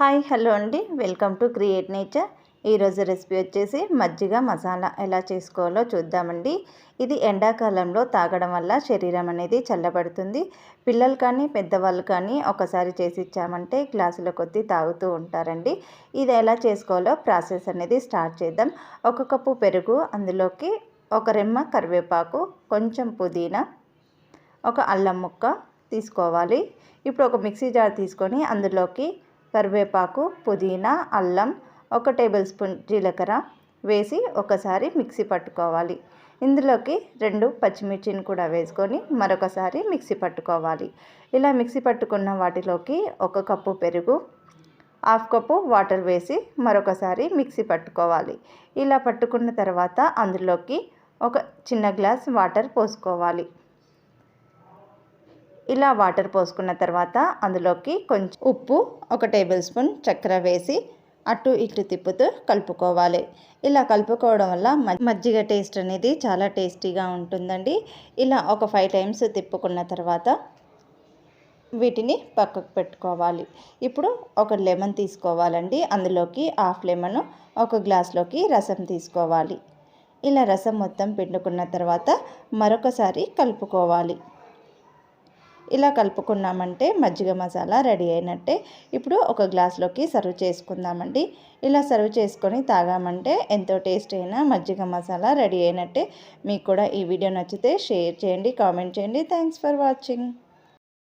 Hi hello అండి. Welcome to create nature. ఈరోజు recipe వచ్చేసి మజ్జిగ మసాలా ఎలా చేసుకోవాలో చూద్దామండి. ఇది ఎండాకాలంలో తాగడం వల్ల శరీరం అనేది చల్లబడుతుంది. పిల్లలు కానీ పెద్దవాళ్ళు కానీ ఒకసారి చేసి ఇచ్చామంటే గ్లాసుల కొద్దీ తాగుతూ ఉంటారండి. ఇది ఎలా చేసుకోవాలో ప్రాసెస్ అనేది స్టార్ట్ చేద్దాం. ఒక కప్పు పెరుగు అందులోకి ఒక రెమ్మ కరివేపాకు కొంచెం పుదీనా ఒక అల్లం ముక్క తీసుకోవాలి. ఇప్పుడు ఒక మిక్సీ జార్ తీసుకొని అందులోకి కరివేపాకు పుదీనా అల్లం ఒక టేబుల్ స్పూన్ జీలకర్ర వేసి ఒకసారి మిక్సీ పట్టుకోవాలి. ఇందులోకి రెండు పచ్చిమిర్చిని కూడా వేసుకొని మరొకసారి మిక్సీ పట్టుకోవాలి. ఇలా మిక్సీ పట్టుకున్న వాటిలోకి ఒక కప్పు పెరుగు హాఫ్ కప్పు వాటర్ వేసి మరొకసారి మిక్సీ పట్టుకోవాలి. ఇలా పట్టుకున్న తర్వాత అందులోకి ఒక చిన్న గ్లాస్ వాటర్ పోసుకోవాలి. ఇలా వాటర్ పోసుకున్న తర్వాత అందులోకి కొంచెం ఉప్పు ఒక టేబుల్ స్పూన్ చక్కెర వేసి అటు ఇటు తిప్పుతూ కలుపుకోవాలి. ఇలా కలుపుకోవడం వల్ల మజ్జిగ టేస్ట్ అనేది చాలా టేస్టీగా ఉంటుందండి. ఇలా ఒక ఫైవ్ టైమ్స్ తిప్పుకున్న తర్వాత వీటిని పక్కకు పెట్టుకోవాలి. ఇప్పుడు ఒక లెమన్ తీసుకోవాలండి. అందులోకి హాఫ్ లెమన్ ఒక గ్లాస్లోకి రసం తీసుకోవాలి. ఇలా రసం మొత్తం పిండుకున్న తర్వాత మరొకసారి కలుపుకోవాలి. ఇలా కలుపుకున్నామంటే మజ్జిగ మసాలా రెడీ అయినట్టే. ఇప్పుడు ఒక గ్లాస్లోకి సర్వ్ చేసుకుందామండి. ఇలా సర్వ్ చేసుకొని తాగామంటే ఎంతో టేస్ట్ అయినా మజ్జిగ మసాలా రెడీ అయినట్టే. మీకు కూడా ఈ వీడియో నచ్చితే షేర్ చేయండి కామెంట్ చేయండి. Thanks for watching.